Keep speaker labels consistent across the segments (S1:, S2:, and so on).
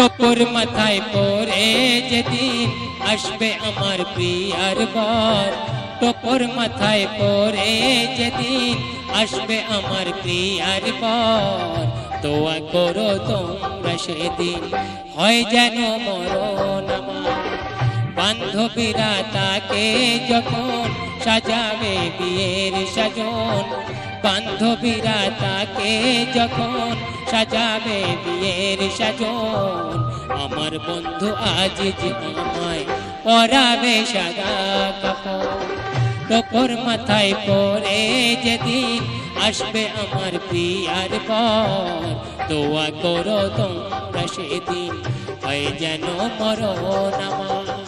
S1: টপর মাথায় পরে যেদিন আসবে আমার প্রিয়ার বর। টপর মাথায় পরে যেদিন আসবে আমার প্রিয়ার বর। দোয়া করো তোমরা সেদিন, হয় যেন মরণ আমার। বান্ধবীরা তাকে যখন সাজাবে বিয়ের সাজন বান্ধবীরা তাকে যখন সাজাবে বিয়ের সাজন, আমার বন্ধু আজ যে আমায় পরাবে সাদা কাপড়। টপর মাথায় পরে যেদিন আসবে আমার প্রিয়ার পর, দোয়া করো তোমরা সেদিন, হয় যেন মরণ আমার।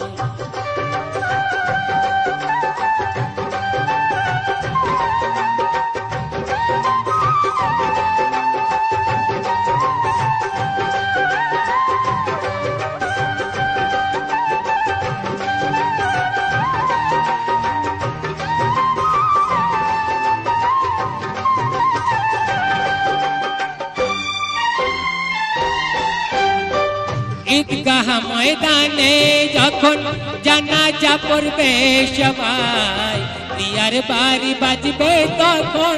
S1: ঈদগাহ ময়দানে যখন জানাজা পড়বে সবাই প্রিয়ার বাড়ি বাজবে তখন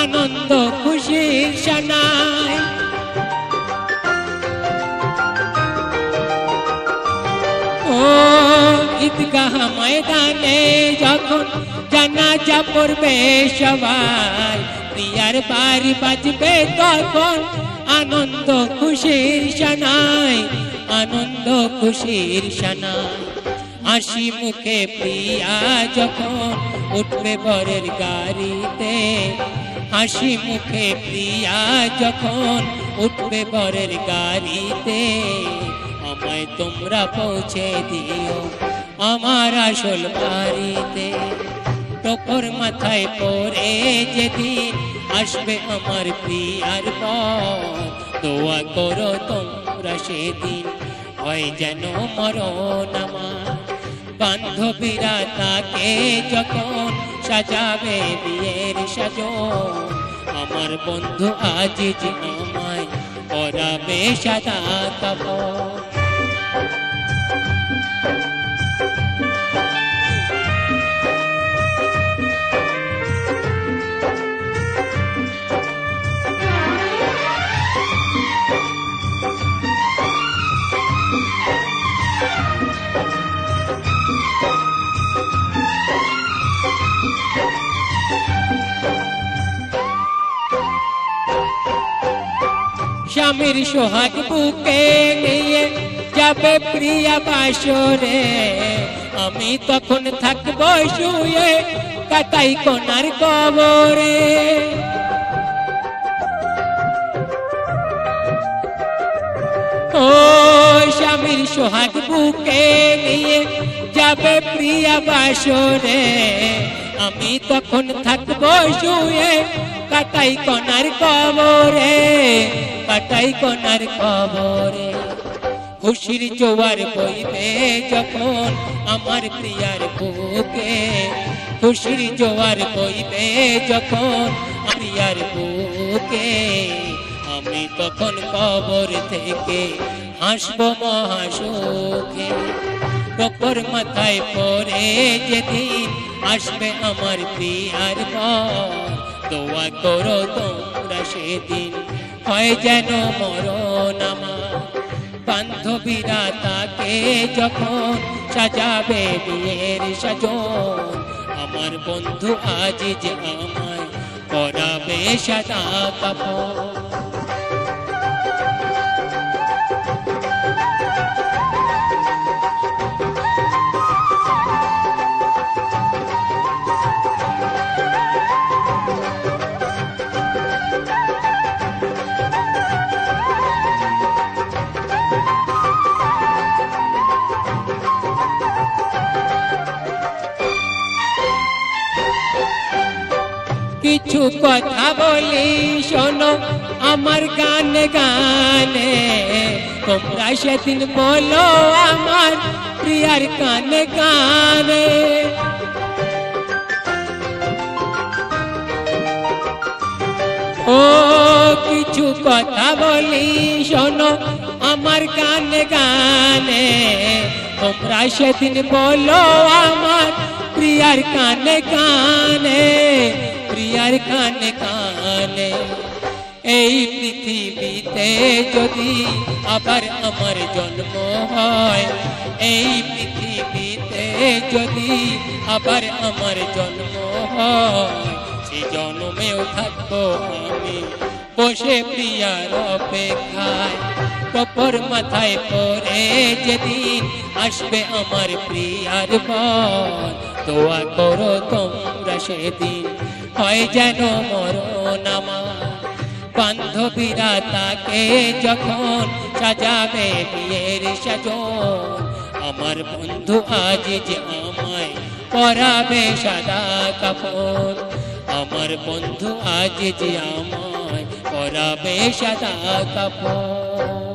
S1: আনন্দ খুশির শনায় ও ঈদগাহ ময়দানে যখন জানাজা পড়বে সবাই প্রিয়ার বাড়ি বাজবে তখন আনন্দ খুশির শনায় আনন্দ খুশির শনায় হাসি মুখে প্রিয়া যখন উঠবে বরের গাড়িতে, হাসি মুখে প্রিয়া যখন উঠবে বরের গাড়িতে, আমায় তোমরা পৌঁছে দিও আমার আসল বাড়িতে। টপর মাথায় পরে যেদিন আসবে আমার প্রিয়ার পর দোয়া করো তোমরা সেদিন, হয় যেন মরণ আমার। বান্ধবীরা তাকে যখন সাজাবে বিয়ের সাজন, আমার বন্ধু আজ যে আমায় পরাবে সাদা কাপড়। স্বামীর সোহাগ বুকে নিয়ে যাবে প্রিয়া বাসরে। আমি তখন থাকব শুয়ে কাটাই কোনার কবরে। ও স্বামীর সোহাগ বুকে নিয়ে যাবে প্রিয়া বাসরে। আমি তখন থাকব শুয়ে কাটাই কোনার কবরে। কাটাই কনার খবরে। খুশির জোয়ার বইবে যখন আমার প্রিয়ার বুকে। খুশির জোয়ার বইবে যখন প্রিয়ার বুকে। আমি তখন কবর থেকে হাসব মহাসুখে। কবর মাথায় পরে যেদিন আসবে আমার প্রিয়ার পর। দোয়া করো তোমরা সেদিন হয় যেন মরণ আমার। বান্ধবীরা তাকে যখন সাজাবে বিয়ের সাজন, আমার বন্ধু আজ যে আমায় করাবে সাদা কাপড়। কিছু কথা বলি শোনো, আমার গানে গানে। তোমরা সেদিন বলো আমার প্রিয়ার কানে কানে ও, কিছু কথা বলি শোনো, আমার গানে গানে। তোমরা সেদিন বলো আমার প্রিয়ার কানে কানে প্রিয়ার কানে কানে এই পৃথিবীতে যদি আবার আমার জন্ম হয়, এই পৃথিবীতে যদি আবার আমার জন্ম হয় জন্মেও থাকব আমি। বসে প্রিয়ার অপেক্ষায়, কপর মাথায় পরে যেদিন আসবে আমার প্রিয়ার বল দোয়া করো তোমরা সেদিন হয় যেন মরণ আমার। বান্ধবীরা তাকে যখন সাজাবে বিয়ের সাজন, আমার বন্ধু আজ যে আমায় পরাবে সাদা কাপড়, আমার বন্ধু আজ যে আমায় পরাবে সাদা কাপড়।